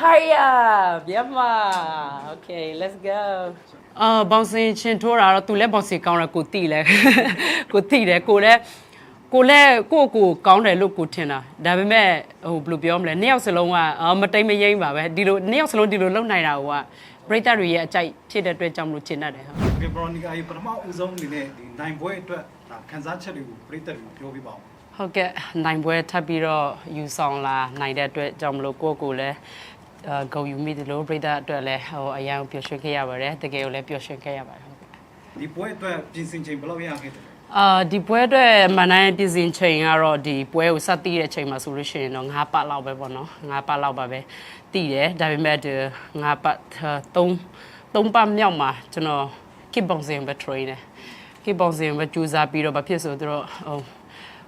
Hurry up မြန်မာ Okay let's go အာဘောင်စင်ချင်ထိုးတာတော့သူလည်းဘောင်စင်ကောင်းတယ်ကိုတိလဲကိုတိတယ်ကိုလည်းကိုလည်းကိုကိုကောင်းတယ်လို့ကိုထင်တာဒါပေမဲ့ဟိုဘယ်လိုပြောမလဲနှစ်ယောက်စလုံးကမတိမ်မယိမ့်ပါပဲဒီလိုနှစ်ယောက်စလုံးဒီလိုလုံနိုင်တာဟိုကပရိသတ်တွေရဲ့အကြိုက်ဖြစ်တဲ့အတွက်ကြောင့်မလို့ချင်တတ်တယ်ဟုတ်ကဲ့ဘရော်နီကာရေပထမဦးဆုံးအနေနဲ့ဒီနိုင်ပွဲအတွက်ဒါခန်းစားချက်တွေကိုပရိသတ်တွေပြောပြပါဦး ဟုတ်ကဲ့နိုင်ပွဲထပ်ပြီးတော့ယူဆောင်လာနိုင်တဲ့အတွက်ကြောင့်မလို့ကိုယ့်ကိုယ်လည်းအာဂုဏ်ယူမိတယ်လို့ပြည်သက်အတွက်လည်းဟိုအရန်ပျော်ရွှင်ခဲ့ရပါတယ်တကယ်ကိုလည်းပျော်ရွှင်ခဲ့ရပါတယ်ဟုတ်ကဲ့ဒီပွဲအတွက်ပြင်ဆင်ချိန်ဘယ်လောက်ရခဲ့တယ်လဲအာဒီပွဲအတွက်မန်နိုင်ပြည်စင်ချိန်ကတော့ဒီပွဲကိုစတင်တဲ့အချိန်မှာဆိုလို့ရှိရင်တော့9ပတ်လောက်ပဲပေါ့နော်9ပတ်လောက်ပါပဲတည်တယ်ဒါပေမဲ့ဒီ9ပတ်3 3ပတ်မြောက်မှာကျွန်တော် kick boxing ပဲ train တယ် kick boxing ပဲကြိုးစားပြီးတော့ဘာဖြစ်ဆိုတော့ဟို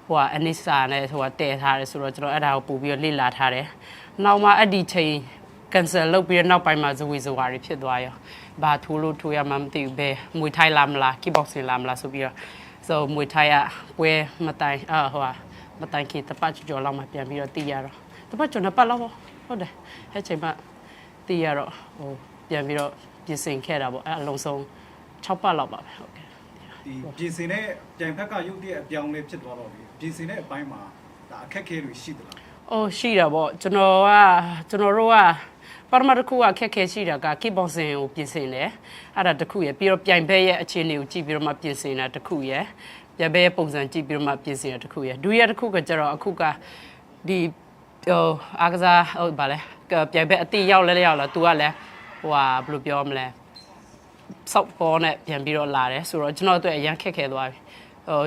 ဟိုကအနစ်စာနဲ့ဟိုကတည်ထားတယ်ဆိုတော့ကျွန်တော်အဲ့ဒါကိုပို့ပြီးတော့လေ့လာထားတယ်နောက်မှအဲ့ဒီချိန် cancel လုပ်ပြီးတော့နောက်ပိုင်းမှာဇဝေဇဝါတွေဖြစ်သွားရောဘာထိုးလို့ထိုးရမှမသိဘူးပဲမွေထိုင်လာမလား kick boxing လာမလားဆိုပြီးတော့ so မွေထိုင်ရပွဲမတိုင်အာဟိုဟာမတိုင်ခင်တပတ်ကျော်လောက်မှပြန်ပြီးတော့တည်ရတော့တပတ်ကျော်နှစ်ပတ်လောက်ပေါ့ဟုတ်တယ်အဲ့ချိန်မှတည်ရတော့ဟိုပြန်ပြီးတော့ပြင်ဆင်ခဲ့တာပေါ့အဲ့အလုံးစုံ6ပတ်လောက်ပါပဲဟုတ်ကဲ့ ဒီပြင်ဆင်တဲ့ကြံဖက်ကရုပ်တရက်အပြောင်းလဲဖြစ်သွားတော့ပြီပြင်ဆင်တဲ့အပိုင်းမှာဒါအခက်အခဲတွေရှိသလား။အော်ရှိတာပေါ့ကျွန်တော်ကကျွန်တော်တို့ကပရမတ်တစ်ခုကခက်ခဲရှိတာက kick boxing ကိုပြင်ဆင်တယ်။အဲ့ဒါတစ်ခုရယ်ပြီးတော့ပြိုင်ဘက်ရဲ့အခြေအနေကိုကြည့်ပြီးတော့မှပြင်ဆင်တာတစ်ခုရယ်ပြိုင်ဘက်ရဲ့ပုံစံကြည့်ပြီးတော့မှပြင်ဆင်တာတစ်ခုရယ်ဒုတိယတစ်ခုကကျတော့အခုကဒီဟိုအားကစားဟုတ်ပါလေကပြိုင်ဘက်အတိရောက်လဲရောက်လာ तू ကလည်းဟိုဟာဘယ်လိုပြောမလဲ စောက်ပေါ်နဲ့ပြန်ပြီးတော့လာတယ်ဆိုတော့ကျွန်တော်အတွက်အရန်ခက်ခဲသွားပြီဟို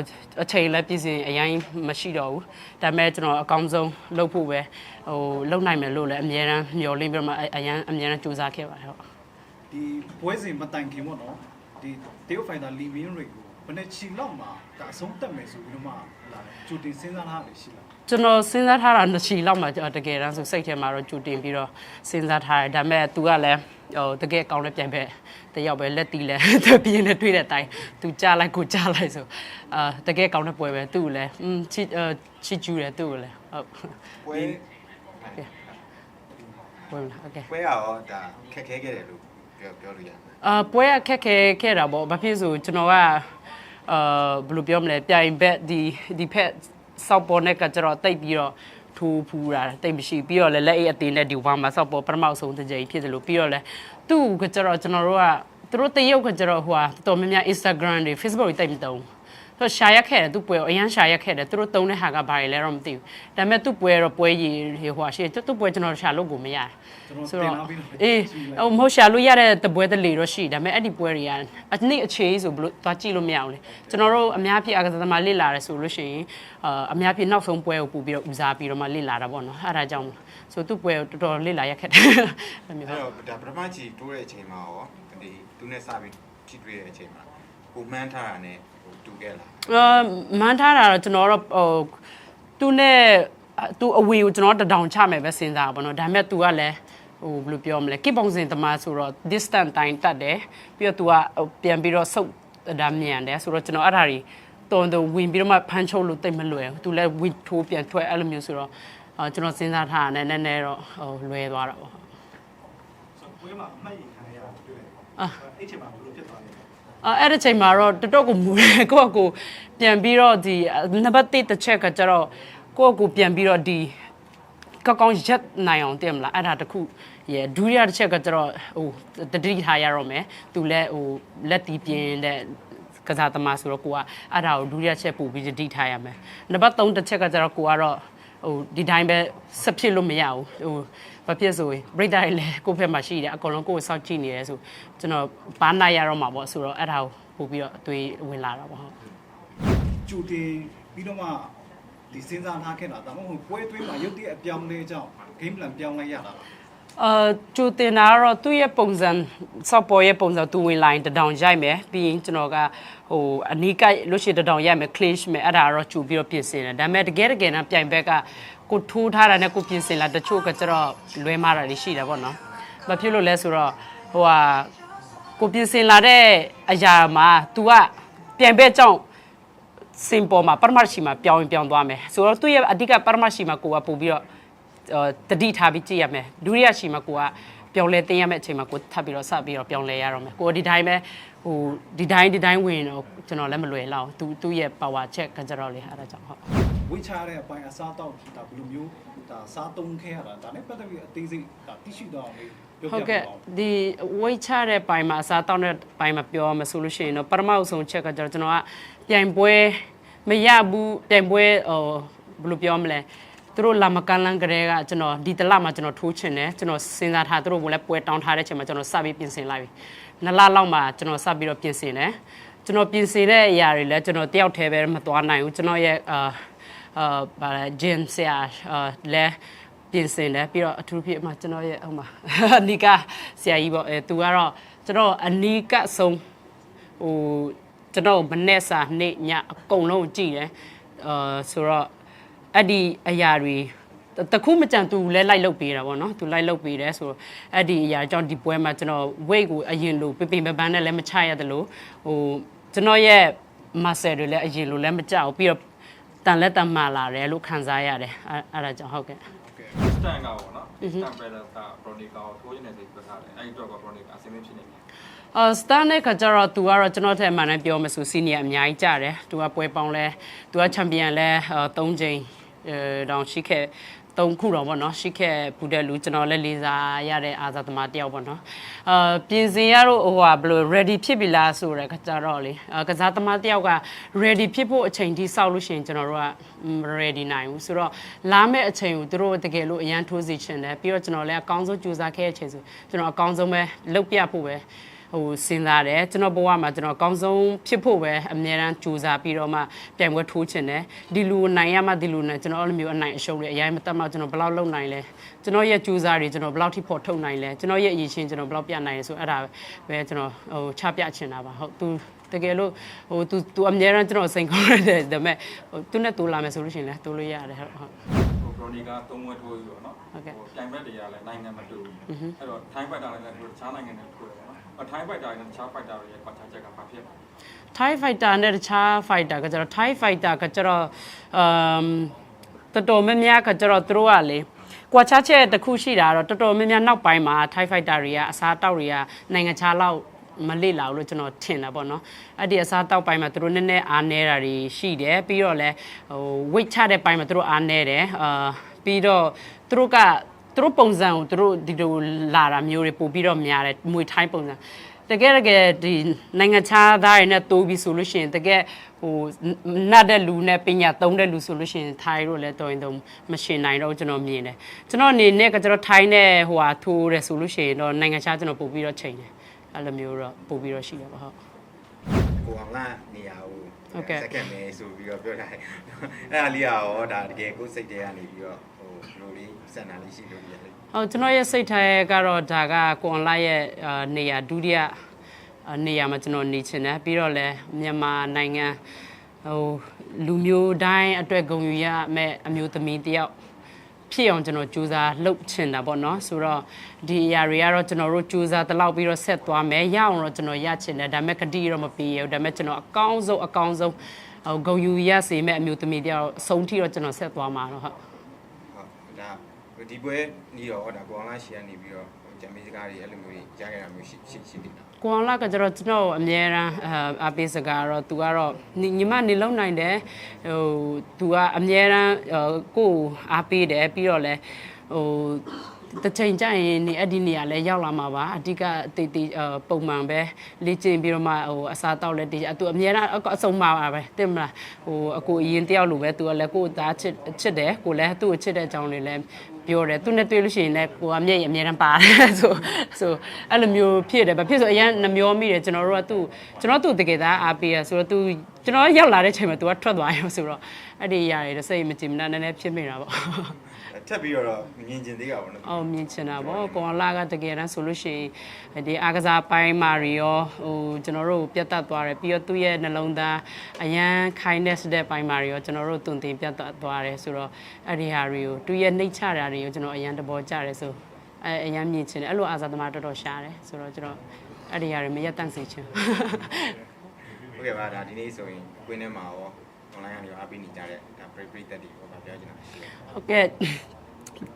အချိန်လည်းပြည်စင်အရင်မရှိတော့ဘူးဒါပေမဲ့ကျွန်တော်အကောင်းဆုံးလုပ်ဖို့ပဲဟိုလုပ်နိုင်မယ်လို့လည်းအများရန်မျှော်လင့်ပြီးတော့မှအရန်အများရန်စူးစမ်းခဲ့ပါတယ်ဟုတ်ဒီပွဲစဉ်မတိုင်ခင်ပေါ့နော်ဒီတရုတ်ဖိုင်တာလီမင်းတွေကို ဘယ်နဲ့ချီလောက်မှာဒါအဆုံးတက်မယ်ဆိုပြီးတော့မှလာကြိုတင်စဉ်းစားထားတယ်ရှိလား ကျွန်တော်စဉ်းစားထားတာနှစ်ချီလောက်မှတကယ်တမ်းဆိုစိတ်ထဲမှာတော့ကြိုတင်ပြီးတော့စဉ်းစားထားတယ်ဒါပေမဲ့ तू ကလည်းဟိုတကယ်ကောင်းတဲ့ပြန်ပဲတယောက်ပဲလက်တီးလဲသူပြင်းနဲ့တွေ့တဲ့အတိုင်း तू ကြားလိုက်ကိုကြားလိုက်ဆိုအာတကယ်ကောင်းတဲ့ပွဲပဲသူ့ကိုလည်းอืมချစ်ချစ်ကျူးတယ်သူ့ကိုလည်းဟုတ် ပွဲ ပွဲမလားโอเค ပွဲရောဒါခက်ခဲခဲ့တယ်လို့ပြောပြောလို့ရတယ် အာပွဲကခက်ခဲခဲ့တာပေါ့ဘာဖြစ်ဆိုကျွန်တော်က အာဘယ်လိုပြောမလဲပြိုင်ဘက်ဒီဒီဖက်စောက်ပေါ်နဲ့ကကျတော့တိတ်ပြီးတော့ထူဖူးတာတိတ်မရှိပြီးတော့လည်းလက်အိတ်အသေးနဲ့ဒီဝါမှာစောက်ပေါ်ပထမဆုံးတစ်ကြိမ်ဖြစ်တယ်လို့ပြီးတော့လည်းသူ့ကကျတော့ကျွန်တော်တို့ကသူတို့တရုတ်ကကျတော့ဟိုဟာတော်များများ Instagram တွေ Facebook တွေတိတ်မသုံး ဆိုရှာရက်ခဲ့တယ်သူ့ပွဲကိုအရန်ရှာရက်ခဲ့တယ်သူတို့တုံးတဲ့ဟာကဘာတွေလဲတော့မသိဘူးဒါပေမဲ့သူ့ပွဲတော့ပွဲရည်ဟိုဟာရှိတယ်သူ့ပွဲကျွန်တော်ရှာလို့ကိုမရဘူးကျွန်တော်တင်လာပြီးတော့အေးဟိုမဟုတ်ရှာလို့ရတဲ့တပွဲတလေတော့ရှိဒါပေမဲ့အဲ့ဒီပွဲတွေကအနှစ်အခြေဆိုဘလို့သွားကြည့်လို့မရအောင်လေကျွန်တော်တို့အများဖြစ်အကစားသမားလေ့လာရဲဆိုလို့ရှိရင်အာအများဖြစ်နောက်ဆုံးပွဲကိုပူပြီးတော့ဦးစားပြီးတော့မှလေ့လာတာပေါ့နော်အဲ့ဒါကြောင့်ဆိုသူ့ပွဲကိုတော်တော်လေ့လာရခက်တယ်အဲ့မျိုးအဲ့တော့ဒါပထမချီတိုးတဲ့အချိန်မှာရောဒီသူနဲ့စပြီးထိတွေ့တဲ့အချိန်မှာကိုမှန်းထားတာနဲ့ဟိုတူ ခဲ့လား အာမန်ထားတာတော့ကျွန်တော်တော့ဟိုသူနဲ့သူအဝေကိုကျွန်တော်တဒေါင်ချမယ်ပဲစဉ်းစားပါတော့ဒါပေမဲ့ तू ကလည်းဟိုဘယ်လိုပြောမလဲကိပုံစင်သမားဆိုတော့ distance တိုင်းတတ်တယ်ပြီးတော့ तू ကပြန်ပြီးတော့ဆုတ်ဒါမြန်တယ်ဆိုတော့ကျွန်တော်အဲ့ဒါတွေတော်တော်ဝင်ပြီးတော့မှဖမ်းချုပ်လို့တိတ်မလွယ်ဘူး तू လည်းဝင်ထိုးပြန်ထွက်အဲ့လိုမျိုးဆိုတော့အာကျွန်တော်စဉ်းစားထားတာနဲ့နည်းနည်းတော့ဟိုလွယ်သွားတာပေါ့ ဆိုပွဲမှာအမှတ်ရခံရတာတွေ့တယ် အာ အဲ့ချိန်မှာဘယ်လိုဖြစ်သွားလဲ အဲ့အဲ့ဒီချိန်မှာတော့တော်တော်ကိုမူတယ်ကိုယ့်အကိုပြန်ပြီးတော့ဒီနံပါတ်1တစ်ချက်ကကျတော့ကိုယ့်အကိုပြန်ပြီးတော့ဒီကောက်ကောင်းရက်နိုင်အောင်တင်မလားအဲ့ဒါတခုရဒုတိယတစ်ချက်ကကျတော့ဟိုတတိထားရတော့မယ်သူလည်းဟိုလက်တီးပြင်းတဲ့ကစားသမားဆိုတော့ကိုကအဲ့ဒါကိုဒုတိယချက်ပို့ပြီးတတိထားရမယ်နံပါတ်3တစ်ချက်ကကျတော့ကိုကတော့ ဟိုဒီတိုင်းပဲဆက်ဖြစ်လို့မရဘူးဟိုဘာဖြစ်ဆိုရင် break တိုင်းလည်းကိုယ့်ဘက်မှာရှိတယ်အကုန်လုံးကိုယ်စောင့်ကြည့်နေရဲဆိုကျွန်တော်ဘာနိုင်ရတော့မှာပေါ့ဆိုတော့အဲ့ဒါကိုပို့ပြီးတော့အသွေးဝင်လာတာပေါ့ဟုတ်ကြိုတင်ပြီးတော့မှဒီစဉ်းစားထားခဲ့တာဒါမှမဟုတ်ပွဲသွင်းမှာရုပ်တရက်အပြောင်းလဲကြောင့် game plan ပြောင်းလဲရတာလား အာကျူတင်တာကတော့သူ့ရဲ့ပုံစံစောက်ပေါ်ရဲ့ပုံစံသူဝင်လာရင်တဒေါင်ရိုက်မယ်ပြီးရင်ကျွန်တော်ကဟိုအနီးကိုက်လို့ရှိရင်တဒေါင်ရိုက်မယ် clinch မယ်အဲ့ဒါကတော့ကျူပြီးတော့ပြင်ဆင်တယ်ဒါပေမဲ့တကယ်တကယ်တော့ပြိုင်ဘက်ကကိုထိုးထားတာနဲ့ကိုပြင်ဆင်လာတချို့ကကျတော့လွဲမားတာတွေရှိတယ်ပေါ့နော်ဘာဖြစ်လို့လဲဆိုတော့ဟိုဟာကိုပြင်ဆင်လာတဲ့အရာမှာ तू ကပြိုင်ဘက်ကြောင့်စင်ပေါ်မှာပရမတ်ရှိမှာပြောင်းရင်ပြောင်းသွားမယ်ဆိုတော့သူ့ရဲ့အဓိကပရမတ်ရှိမှာကိုကပို့ပြီးတော့အော် တတိထားပြီးကြည့်ရမယ်ဒုတိယရှိမှာကိုကပြောင်းလဲတင်ရမယ့်အချိန်မှာကိုထပ်ပြီးတော့စပြီးတော့ပြောင်းလဲရတော့မယ်ကိုဒီတိုင်းပဲဟိုဒီတိုင်းဒီတိုင်းဝင်တော့ကျွန်တော်လည်းမလွယ်လောက်သူသူ့ရဲ့ power check ကကြတော့လေအဲ့ဒါကြောင့်ဟုတ်ဝိချရတဲ့အပိုင်းအစားတောက်ဒါဘယ်လိုမျိုးဒါစားသုံးခဲရတာဒါနဲ့ပတ်သက်ပြီးအသေးစိတ်ဒါသိရှိတော့အောင်လေးပြောဟုတ်ပြကဲ့ပါဦးဒီဝိတ်ချတဲ့ဘိုင်မှာအစားတောင်းတဲ့ဘိုင်မှာပြောမှဆိုလို့ရှိရင်တော့ပထမအဆုံးချက်ကကျွန်တော်ကျွန်တော်ကပြိုင်ပွဲမရဘူးပြိုင်ပွဲဟိုဘယ်လိုပြောမလဲ သူတို့လာမကန်လန်းကလေးကကျွန်တော်ဒီတလမှာကျွန်တော်ထိုးချင်တယ်ကျွန်တော်စဉ်းစားထားသူတို့ကလည်းပွဲတောင်းထားတဲ့အချိန်မှာကျွန်တော်စပြီးပြင်ဆင်လိုက်ပြီနှစ်လလောက်မှာကျွန်တော်စပြီးတော့ပြင်ဆင်တယ်ကျွန်တော်ပြင်ဆင်တဲ့အရာတွေလည်းကျွန်တော်တယောက်တည်းပဲမသွားနိုင်ဘူးကျွန်တော်ရဲ့အာအာဘာလဲဂျင်ဆရာအာလဲပြင်ဆင်တယ်ပြီးတော့အထူးဖြစ်မှာကျွန်တော်ရဲ့ဟိုမှာအနီကဆရာကြီးပေါ့အဲသူကတော့ကျွန်တော်အနီကဆုံးဟိုကျွန်တော်မနေ့စာနေ့ညအကုန်လုံးကြည့်တယ်အာဆိုတော့ အဲ့ဒီအရာတွေတခုမကြံသူလည်းလိုက်လုပ်ပေးတာပေါ့နော်သူလိုက်လုပ်ပေးတယ်ဆိုတော့အဲ့ဒီအရာကြောင့်ဒီပွဲမှာကျွန်တော် weight ကိုအရင်လိုပြပြပပန်းနဲ့လည်းမချရတယ်လို့ဟိုကျွန်တော်ရဲ့ muscle တွေလည်းအရင်လိုလည်းမကြောက်ဘူးပြီးတော့တန်လက်တန်မာလာတယ်လို့ခံစားရတယ်အဲ့အဲ့ဒါကြောင့်ဟုတ်ကဲ့ စတန်ကပေါ့နော်စတန်ပယ်လာကပရိုနီကာကိုထိုးရနေတဲ့ပြောထားတယ်အဲ့ဒီတော့ကပရိုနီကာအဆင်သင့်ဖြစ်နေတယ် အော်စတန်နဲ့ကကြတော့ तू ကတော့ကျွန်တော်ထက်မှန်တယ်ပြောမဆိုစီနီယာအများကြီးကြတယ်။ तू ကပွဲပေါင်းလဲ तू ကချန်ပီယံလဲ3ချိန်အဲ တောင်ရှိခဲ့3ခုတော့ဗောနော်ရှိခဲ့ပူတဲ့လူကျွန်တော်လည်းလေးစားရတဲ့အာသာသမားတယောက်ဗောနော်အာပြင်စင်ရတော့ဟိုဟာဘယ်လို ready ဖြစ်ပြီလားဆိုတော့ကကြတော့လေအာကစားသမားတယောက်က ready ဖြစ်ဖို့အချိန်ထိစောက်လို့ရှိရင်ကျွန်တော်တို့ကမ ready နိုင်ဘူးဆိုတော့လာမယ့်အချိန်ကိုသူတို့တကယ်လို့အရန်ထိုးစီချင်တယ်ပြီးတော့ကျွန်တော်လည်းအကောင်းဆုံးကြိုးစားခဲ့တဲ့အချိန်ဆိုကျွန်တော်အကောင်းဆုံးပဲလုပ်ပြဖို့ပဲ ဟိုစဉ်းစားတယ်ကျွန်တော်ဘဝမှာကျွန်တော်အကောင်းဆုံးဖြစ်ဖို့ပဲအများအားကြိုးစားပြီးတော့မှပြိုင်ပွဲထိုးချင်တယ်ဒီလူကိုနိုင်ရမှဒီလူနဲ့ကျွန်တော်အဲ့လိုမျိုးအနိုင်အရှုံးတွေအရင်မတက်မှကျွန်တော်ဘယ်လောက်လုပ်နိုင်လဲကျွန်တော်ရဲ့ကြိုးစားတွေကျွန်တော်ဘယ်လောက်ထိဖို့ထုတ်နိုင်လဲကျွန်တော်ရဲ့အရေးချင်းကျွန်တော်ဘယ်လောက်ပြနိုင်လဲဆိုအဲ့ဒါပဲကျွန်တော်ဟိုချပြချင်တာပါဟုတ်သူတကယ်လို့ဟို तू तू အများအားကျွန်တော်စိန်ခေါ်ရတယ်ဒါပေမဲ့ဟိုသူနဲ့တူလာမယ်ဆိုလို့ရှိရင်လည်းတူလို့ရတယ်ဟုတ်ဟုတ် ဟိုပရိုနီကာသုံးဝဲထိုးပြီးပေါ့နော်ဟုတ်ကဲ့ပြိုင်ဘက်တွေကလည်းနိုင်ငံမတူဘူးအဲ့တော့ထိုင်းဘက်တာလည်းတခြားနိုင်ငံတွေထိုးတယ်ပေါ့နော်အထိုင်းဘက်တာနဲ့တခြားဘက်တာတွေရဲ့ကွာခြားချက်ကဘာဖြစ်လဲ Thai fighter နဲ့တခြား fighter ကကျတော့ Thai fighter ကကျတော့အမ်တော်တော်များများကကျတော့သူတို့ကလေကွာခြားချက်တစ်ခုရှိတာတော့တော်တော်များများနောက်ပိုင်းမှာ Thai fighter တွေကအစားတောက်တွေကနိုင်ငံခြားလောက် မလေ့လာဘူးလို့ကျွန်တော်ထင်တာပေါ့နော်အဲ့ဒီအစားတောက်ပိုင်းမှာသူတို့နည်းနည်းအားနေတာတွေရှိတယ်ပြီးတော့လဲဟို weight ချတဲ့ပိုင်းမှာသူတို့အားနေတယ်အာပြီးတော့သူတို့ကသူတို့ပုံစံကိုသူတို့ဒီလိုလာတာမျိုးတွေပို့ပြီးတော့များတယ်မွေထိုင်းပုံစံတကယ်တကယ်ဒီနိုင်ငံခြားသားတွေနဲ့တိုးပြီးဆိုလို့ရှိရင်တကယ်ဟိုနတ်တဲ့လူနဲ့ပညာသုံးတဲ့လူဆိုလို့ရှိရင်ထိုင်းတို့လည်းတော်ရင်တော့မရှင်နိုင်တော့ကျွန်တော်မြင်တယ်ကျွန်တော်အနေနဲ့ကကျွန်တော်ထိုင်းနဲ့ဟိုဟာထိုးတယ်ဆိုလို့ရှိရင်တော့နိုင်ငံခြားကျွန်တော်ပို့ပြီးတော့ချိန်တယ် အဲ့လိုမျိုးတော့ပို့ပြီးတော့ရှိတယ်ပေါ့ဟုတ်ကိုအောင်ကနေရာကိုဟုတ်ကဲ့စက္ကန့်ပဲဆိုပြီးတော့ပြောထားတယ်အဲ့ဒါလေးကရောဒါတကယ်ကိုယ်စိတ်ထဲကနေပြီးတော့ဟိုဘယ်လိုလေးစံနာလေးရှိလို့ရတယ်ဟုတ်ကျွန်တော်ရဲ့စိတ်ထားရဲ့ကတော့ဒါကကွန်လိုက်ရဲ့အာနေရာဒုတိယအာနေရာမှာကျွန်တော်နေချင်တယ်ပြီးတော့လည်းမြန်မာနိုင်ငံဟိုလူမျိုးတိုင်းအတွက်ဂုဏ်ယူရမယ့်အမျိုးသမီးတယောက် ဖြစ်အောင်ကျွန်တော်ကြိုးစားလုပ်ချင်တာပေါ့နော်ဆိုတော့ဒီအရာတွေကတော့ကျွန်တော်တို့ကြိုးစားတလောက်ပြီးတော့ဆက်သွားမယ်ရအောင်တော့ကျွန်တော်ရချင်တယ်ဒါပေမဲ့ကတိတော့မပေးရဘူးဒါပေမဲ့ကျွန်တော်အကောင်းဆုံးအကောင်းဆုံးဟိုဂုဏ်ယူရစေမယ့်အမျိုးသမီးတယောက်အဆုံးထိတော့ကျွန်တော်ဆက်သွားမှာတော့ဟုတ်ဟုတ်ဒါဒီပွဲနေတော့ဒါကိုအောင်လာရှီကနေပြီးတော့ ဂျမ်မီစကားတွေအဲ့လိုမျိုးတွေကြားခဲ့တာမျိုးရှိရှိရှိတယ်နော်ကိုအောင်လာကကျတော့ကျွန်တော်အမြဲတမ်းအပေးစကားတော့ तू ကတော့ညီညီမနေလုံးနိုင်တယ်ဟို तू ကအမြဲတမ်းကိုယ်အားပေးတယ်ပြီးတော့လဲဟို တစ်ချိန်ကျရင်နေအဲ့ဒီနေရာလဲရောက်လာမှာပါအတိကတေးတေးပုံမှန်ပဲလေ့ကျင့်ပြီးတော့မှဟိုအစားတောက်လဲတေးအတူအများအားအဆုံးပါပါပဲတင်မလားဟိုအကိုအရင်တယောက်လိုပဲသူကလဲကို့သားချစ်ချစ်တယ်ကိုလဲသူ့ကိုချစ်တဲ့အကြောင်းတွေလဲပြောတယ်သူနဲ့တွေ့လို့ရှိရင်လည်းကိုကမျက်ရည်အများတန်းပါတယ်ဆိုဆိုအဲ့လိုမျိုးဖြစ်တယ်ဘာဖြစ်ဆိုအရင်နှမျောမိတယ်ကျွန်တော်တို့ကသူ့ကျွန်တော်သူ့တကယ်သားအားပေးရဆိုတော့သူကျွန်တော်ရောက်လာတဲ့ချိန်မှာ तू ကထွက်သွားရောဆိုတော့အဲ့ဒီရရတယ်စိတ်မကြည်မနက်နည်းနည်းဖြစ်မိတာပေါ့ ထပ်ပြီးတော့မြင်ကျင်သေးတာပေါ့နော်အောင်မြင်ချင်တာပေါ့ကွန်လာကတကယ်တမ်းဆိုလို့ရှိရင်ဒီအားကစားပိုင်းမှာတွေရောဟိုကျွန်တော်တို့ပြတ်တက်သွားတယ်ပြီးတော့သူ့ရဲ့နှလုံးသားအရန် kindness တဲ့ပိုင်းမှာတွေရောကျွန်တော်တို့တုန်တင်ပြတ်တက်သွားတယ်ဆိုတော့အဲ့ဒီဟာတွေကိုသူ့ရဲ့နှိတ်ချတာတွေကိုကျွန်တော်အရန်တဘောကြတယ်ဆိုအဲအရန်မြင်ချင်တယ်အဲ့လိုအာဇာသမားတော်တော်ရှားတယ်ဆိုတော့ကျွန်တော်အဲ့ဒီဟာတွေမရက်တန့်စေချင်ဟုတ်ကဲ့ပါဒါဒီနေ့ဆိုရင်ကွင်းထဲမှာရော online ကနေရောအားပေးနေကြတဲ့ဒါ break break တက်တွေပေါ့ဗျာပြောချင်တာရှိတယ်ဟုတ်ကဲ့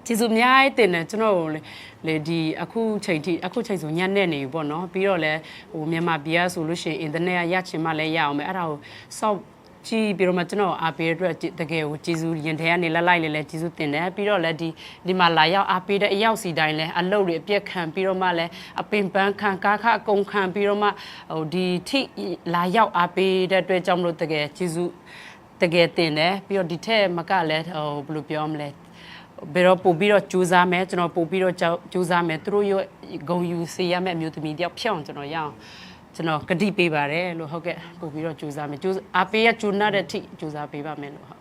ကျေးဇူးအများကြီးတင်တယ်ကျွန်တော်တို့လေလေဒီအခုချိန်ထိအခုချိန်ဆိုညနေနေပြီပေါ့နော်ပြီးတော့လဲဟိုမြန်မာပြည်ကဆိုလို့ရှိရင်အင်တာနက်ကရချင်မှလည်းရအောင်မယ်အဲ့ဒါကိုစောက်ကြည့်ပြီးတော့မှကျွန်တော်အားပေးတဲ့အတွက်တကယ်ကိုကျေးဇူးရင်ထဲကနေလက်လိုက်လေလဲကျေးဇူးတင်တယ်ပြီးတော့လဲဒီဒီမှာလာရောက်အားပေးတဲ့အရောက်စီတိုင်းလဲအလုပ်တွေအပြက်ခံပြီးတော့မှလဲအပင်ပန်းခံကားခအကုန်ခံပြီးတော့မှဟိုဒီထိလာရောက်အားပေးတဲ့အတွက်ကြောင့်မလို့တကယ်ကျေးဇူး တကယ်တင်တယ်ပြီးတော့ဒီထက်မကလည်းဟိုဘယ်လိုပြောမလဲဘယ်တော့ပို့ပြီးတော့ကြိုးစားမယ်ကျွန်တော်ပို့ပြီးတော့ကြိုးစားမယ်သူတို့ရဲ့ဂုံယူစေရမယ့်အမျိုးသမီးတယောက်ဖြစ်အောင်ကျွန်တော်ရအောင်ကျွန်တော်ကတိပေးပါတယ်လို့ဟုတ်ကဲ့ပို့ပြီးတော့ကြိုးစားမယ်ကြိုးအပေးရကြိုးနာတဲ့အထိကြိုးစားပေးပါမယ်လို့ဟုတ်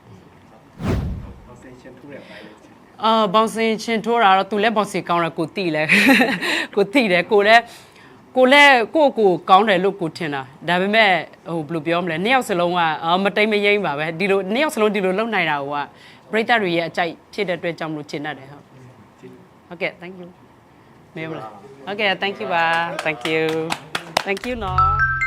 ဘောစင်ရှင်ထူတဲ့ပိုင်းလေးချင်အာဘောင်စင်ချင်းထိုးတာတော့သူလည်းဘောင်စင်ကောင်းတယ်ကိုတိလဲကိုတိတယ်ကိုလည်း ကိုလည်းကိုယ့်ကိုယ်ကောင်းတယ်လို့ကိုထင်တာဒါပေမဲ့ဟိုဘယ်လိုပြောမလဲနှစ်ယောက်စလုံးကအာမတိမ်မယိမ့်ပါပဲဒီလိုနှစ်ယောက်စလုံးဒီလိုလုံနိုင်တာကပရိသတ်တွေရဲ့အကြိုက်ဖြစ်တဲ့အတွက်ကြောင့်မလို့ရှင်းတတ်တယ်ဟုတ်ဟုတ်ကဲ့ thank you မေးမလားဟုတ်ကဲ့ thank you ပါ thank you thank you နော်